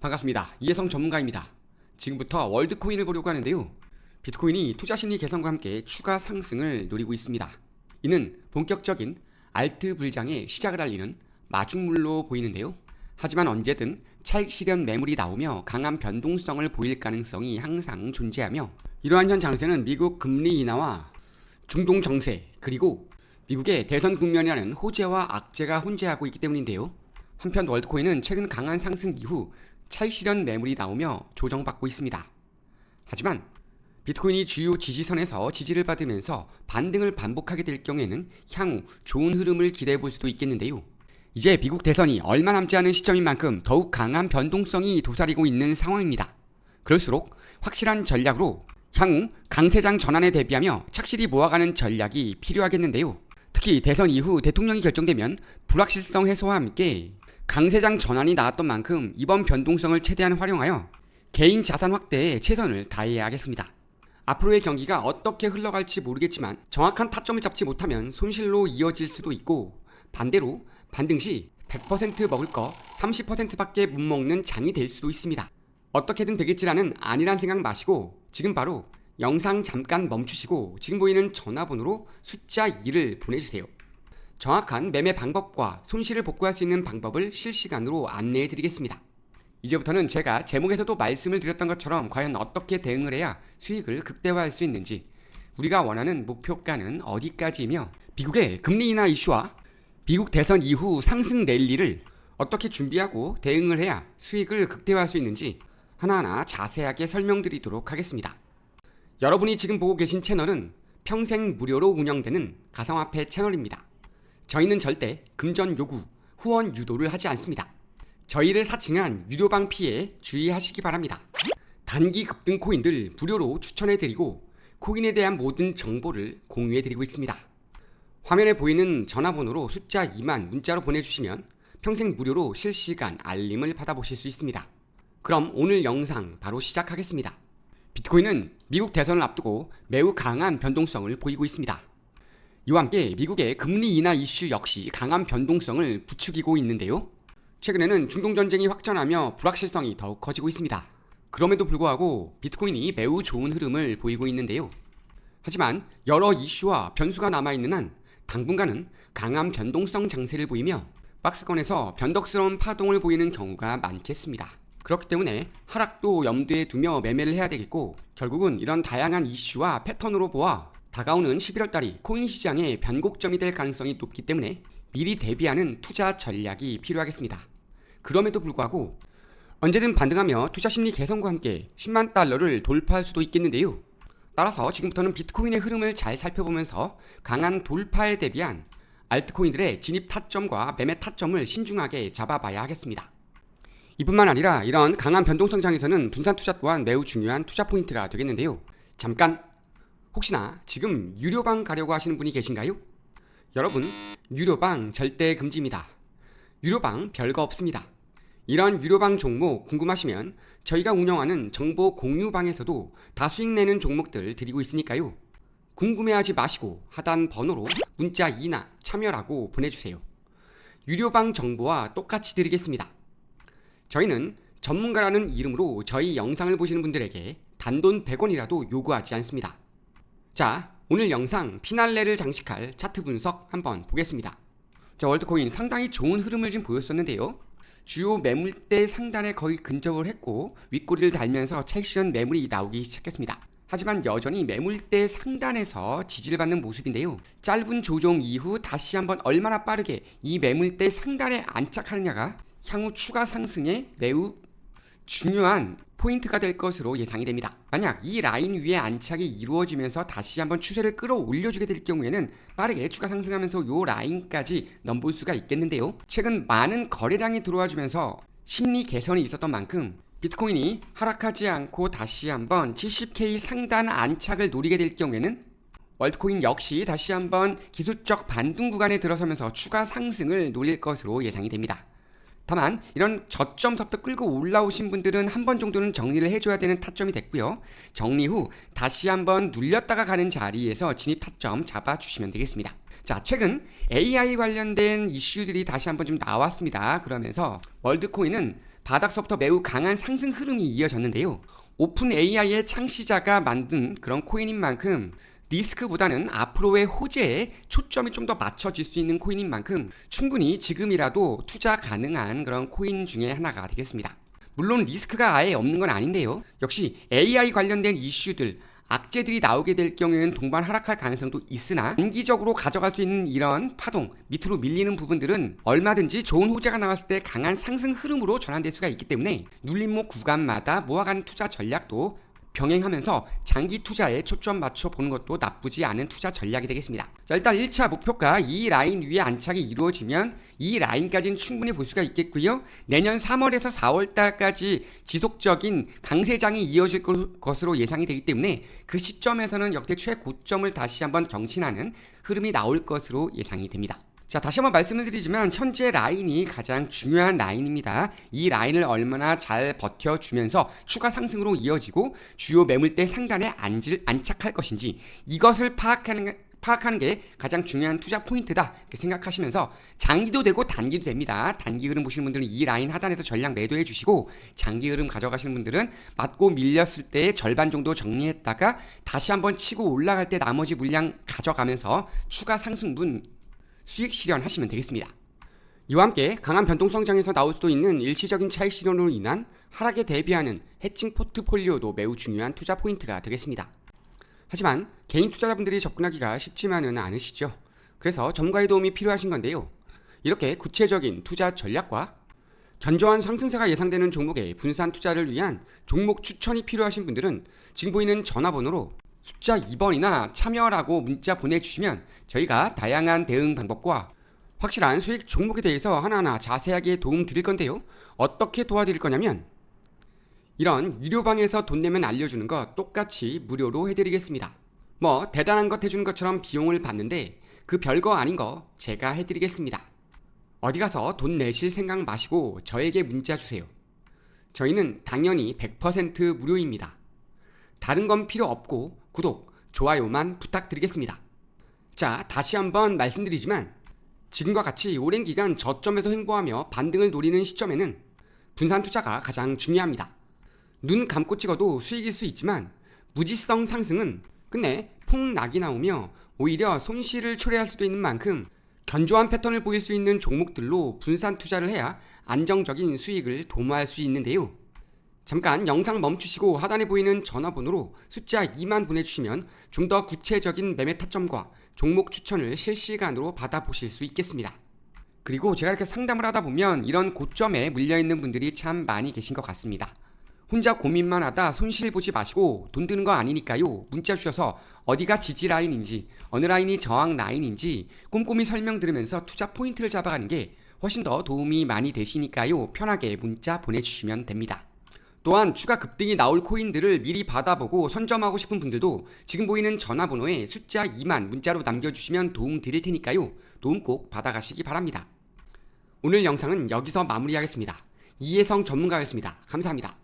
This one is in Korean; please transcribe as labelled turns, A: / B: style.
A: 반갑습니다. 이혜성 전문가입니다. 지금부터 월드코인을 보려고 하는데요. 비트코인이 투자 심리 개선과 함께 추가 상승을 노리고 있습니다. 이는 본격적인 알트 불장의 시작을 알리는 마중물로 보이는데요. 하지만 언제든 차익 실현 매물이 나오며 강한 변동성을 보일 가능성이 항상 존재하며 이러한 현 장세는 미국 금리 인하와 중동 정세 그리고 미국의 대선 국면이라는 호재와 악재가 혼재하고 있기 때문인데요. 한편 월드코인은 최근 강한 상승 이후 차익 실현 매물이 나오며 조정받고 있습니다. 하지만 비트코인이 주요 지지선에서 지지를 받으면서 반등을 반복하게 될 경우에는 향후 좋은 흐름을 기대해 볼 수도 있겠는데요. 이제 미국 대선이 얼마 남지 않은 시점인 만큼 더욱 강한 변동성이 도사리고 있는 상황입니다. 그럴수록 확실한 전략으로 향후 강세장 전환에 대비하며 착실히 모아가는 전략이 필요하겠는데요. 특히 대선 이후 대통령이 결정되면 불확실성 해소와 함께 강세장 전환이 나왔던 만큼 이번 변동성을 최대한 활용하여 개인 자산 확대에 최선을 다해야 하겠습니다. 앞으로의 경기가 어떻게 흘러갈지 모르겠지만 정확한 타점을 잡지 못하면 손실로 이어질 수도 있고 반대로 반등 시 100% 먹을 거 30%밖에 못 먹는 장이 될 수도 있습니다. 어떻게든 되겠지라는 아니란 생각 마시고 지금 바로 영상 잠깐 멈추시고 지금 보이는 전화번호로 숫자 2를 보내주세요. 정확한 매매 방법과 손실을 복구할 수 있는 방법을 실시간으로 안내해 드리겠습니다. 이제부터는 제가 제목에서도 말씀을 드렸던 것처럼 과연 어떻게 대응을 해야 수익을 극대화할 수 있는지 우리가 원하는 목표가는 어디까지이며 미국의 금리 인하 이슈와 미국 대선 이후 상승 랠리를 어떻게 준비하고 대응을 해야 수익을 극대화할 수 있는지 하나하나 자세하게 설명드리도록 하겠습니다. 여러분이 지금 보고 계신 채널은 평생 무료로 운영되는 가상화폐 채널입니다. 저희는 절대 금전 요구, 후원 유도를 하지 않습니다. 저희를 사칭한 유료방 피해 주의하시기 바랍니다. 단기 급등 코인들 무료로 추천해드리고 코인에 대한 모든 정보를 공유해드리고 있습니다. 화면에 보이는 전화번호로 숫자 2만 문자로 보내주시면 평생 무료로 실시간 알림을 받아보실 수 있습니다. 그럼 오늘 영상 바로 시작하겠습니다. 비트코인은 미국 대선을 앞두고 매우 강한 변동성을 보이고 있습니다. 이와 함께 미국의 금리 인하 이슈 역시 강한 변동성을 부추기고 있는데요. 최근에는 중동 전쟁이 확전하며 불확실성이 더욱 커지고 있습니다. 그럼에도 불구하고 비트코인이 매우 좋은 흐름을 보이고 있는데요. 하지만 여러 이슈와 변수가 남아있는 한 당분간은 강한 변동성 장세를 보이며 박스권에서 변덕스러운 파동을 보이는 경우가 많겠습니다. 그렇기 때문에 하락도 염두에 두며 매매를 해야 되겠고 결국은 이런 다양한 이슈와 패턴으로 보아 다가오는 11월 달이 코인 시장의 변곡점이 될 가능성이 높기 때문에 미리 대비하는 투자 전략이 필요하겠습니다. 그럼에도 불구하고 언제든 반등하며 투자 심리 개선과 함께 10만 달러를 돌파할 수도 있겠는데요. 따라서 지금부터는 비트코인의 흐름을 잘 살펴보면서 강한 돌파에 대비한 알트코인들의 진입 타점과 매매 타점을 신중하게 잡아봐야 하겠습니다. 이뿐만 아니라 이런 강한 변동성 장에서는 분산 투자 또한 매우 중요한 투자 포인트가 되겠는데요. 잠깐 혹시나 지금 유료방 가려고 하시는 분이 계신가요? 여러분, 유료방 절대 금지입니다. 유료방 별거 없습니다. 이런 유료방 종목 궁금하시면 저희가 운영하는 정보 공유방에서도 다 수익 내는 종목들 드리고 있으니까요. 궁금해하지 마시고 하단 번호로 문자 2나 참여라고 보내주세요. 유료방 정보와 똑같이 드리겠습니다. 저희는 전문가라는 이름으로 저희 영상을 보시는 분들에게 단돈 100원이라도 요구하지 않습니다. 자, 오늘 영상 피날레를 장식할 차트 분석 한번 보겠습니다. 자, 월드코인 상당히 좋은 흐름을 좀 보였었는데요. 주요 매물대 상단에 거의 근접을 했고 윗꼬리를 달면서 실현 매물이 나오기 시작했습니다. 하지만 여전히 매물대 상단에서 지지를 받는 모습인데요. 짧은 조정 이후 다시 한번 얼마나 빠르게 이 매물대 상단에 안착하느냐가 향후 추가 상승에 매우 중요한 포인트가 될 것으로 예상이 됩니다. 만약 이 라인 위에 안착이 이루어지면서 다시 한번 추세를 끌어올려주게 될 경우에는 빠르게 추가 상승하면서 요 라인까지 넘볼 수가 있겠는데요. 최근 많은 거래량이 들어와 주면서 심리 개선이 있었던 만큼 비트코인이 하락하지 않고 다시 한번 70K 상단 안착을 노리게 될 경우에는 월드코인 역시 다시 한번 기술적 반등 구간에 들어서면서 추가 상승을 노릴 것으로 예상이 됩니다. 다만 이런 저점서부터 끌고 올라오신 분들은 한 번 정도는 정리를 해줘야 되는 타점이 됐고요. 정리 후 다시 한번 눌렸다가 가는 자리에서 진입 타점 잡아주시면 되겠습니다. 자, 최근 AI 관련된 이슈들이 다시 한번 좀 나왔습니다. 그러면서 월드코인은 바닥서부터 매우 강한 상승 흐름이 이어졌는데요. 오픈 AI의 창시자가 만든 그런 코인인 만큼 리스크보다는 앞으로의 호재에 초점이 좀 더 맞춰질 수 있는 코인인 만큼 충분히 지금이라도 투자 가능한 그런 코인 중에 하나가 되겠습니다. 물론 리스크가 아예 없는 건 아닌데요. 역시 AI 관련된 이슈들, 악재들이 나오게 될 경우에는 동반 하락할 가능성도 있으나 단기적으로 가져갈 수 있는 이런 파동, 밑으로 밀리는 부분들은 얼마든지 좋은 호재가 나왔을 때 강한 상승 흐름으로 전환될 수가 있기 때문에 눌림목 구간마다 모아가는 투자 전략도 병행하면서 장기 투자에 초점 맞춰 보는 것도 나쁘지 않은 투자 전략이 되겠습니다. 자, 일단 1차 목표가 이 라인 위에 안착이 이루어지면 이 라인까지는 충분히 볼 수가 있겠고요. 내년 3월에서 4월 달까지 지속적인 강세장이 이어질 것으로 예상이 되기 때문에 그 시점에서는 역대 최고점을 다시 한번 경신하는 흐름이 나올 것으로 예상이 됩니다. 자, 다시 한번 말씀을 드리지만 현재 라인이 가장 중요한 라인입니다. 이 라인을 얼마나 잘 버텨주면서 추가 상승으로 이어지고 주요 매물대 상단에 앉을, 안착할 것인지 이것을 파악하는 파악하는 게 가장 중요한 투자 포인트다 이렇게 생각하시면서 장기도 되고 단기도 됩니다. 단기 흐름 보시는 분들은 이 라인 하단에서 전량 매도해 주시고 장기 흐름 가져가시는 분들은 맞고 밀렸을 때 절반 정도 정리했다가 다시 한번 치고 올라갈 때 나머지 물량 가져가면서 추가 상승분 수익 실현하시면 되겠습니다. 이와 함께 강한 변동성장에서 나올 수도 있는 일시적인 차익 실현으로 인한 하락에 대비하는 해칭 포트폴리오도 매우 중요한 투자 포인트가 되겠습니다. 하지만 개인 투자자분들이 접근하기가 쉽지만은 않으시죠. 그래서 전문가의 도움이 필요하신 건데요. 이렇게 구체적인 투자 전략과 견조한 상승세가 예상되는 종목의 분산 투자를 위한 종목 추천이 필요하신 분들은 지금 보이는 전화번호로 숫자 2번이나 참여라고 문자 보내주시면 저희가 다양한 대응 방법과 확실한 수익 종목에 대해서 하나하나 자세하게 도움 드릴 건데요. 어떻게 도와드릴 거냐면 이런 유료방에서 돈 내면 알려주는 거 똑같이 무료로 해드리겠습니다. 뭐 대단한 것 해주는 것처럼 비용을 받는데 그 별거 아닌 거 제가 해드리겠습니다. 어디 가서 돈 내실 생각 마시고 저에게 문자 주세요. 저희는 당연히 100% 무료입니다. 다른 건 필요 없고 구독, 좋아요만 부탁드리겠습니다. 자, 다시 한번 말씀드리지만 지금과 같이 오랜 기간 저점에서 횡보하며 반등을 노리는 시점에는 분산 투자가 가장 중요합니다. 눈 감고 찍어도 수익일 수 있지만 무지성 상승은 끝내 폭락이 나오며 오히려 손실을 초래할 수도 있는 만큼 견조한 패턴을 보일 수 있는 종목들로 분산 투자를 해야 안정적인 수익을 도모할 수 있는데요. 잠깐 영상 멈추시고 하단에 보이는 전화번호로 숫자 2만 보내주시면 좀 더 구체적인 매매 타점과 종목 추천을 실시간으로 받아보실 수 있겠습니다. 그리고 제가 이렇게 상담을 하다 보면 이런 고점에 물려있는 분들이 참 많이 계신 것 같습니다. 혼자 고민만 하다 손실 보지 마시고 돈 드는 거 아니니까요. 문자 주셔서 어디가 지지 라인인지 어느 라인이 저항 라인인지 꼼꼼히 설명 들으면서 투자 포인트를 잡아가는 게 훨씬 더 도움이 많이 되시니까요. 편하게 문자 보내주시면 됩니다. 또한 추가 급등이 나올 코인들을 미리 받아보고 선점하고 싶은 분들도 지금 보이는 전화번호에 숫자 2만 문자로 남겨주시면 도움 드릴 테니까요. 도움 꼭 받아가시기 바랍니다. 오늘 영상은 여기서 마무리하겠습니다. 이혜성 전문가였습니다. 감사합니다.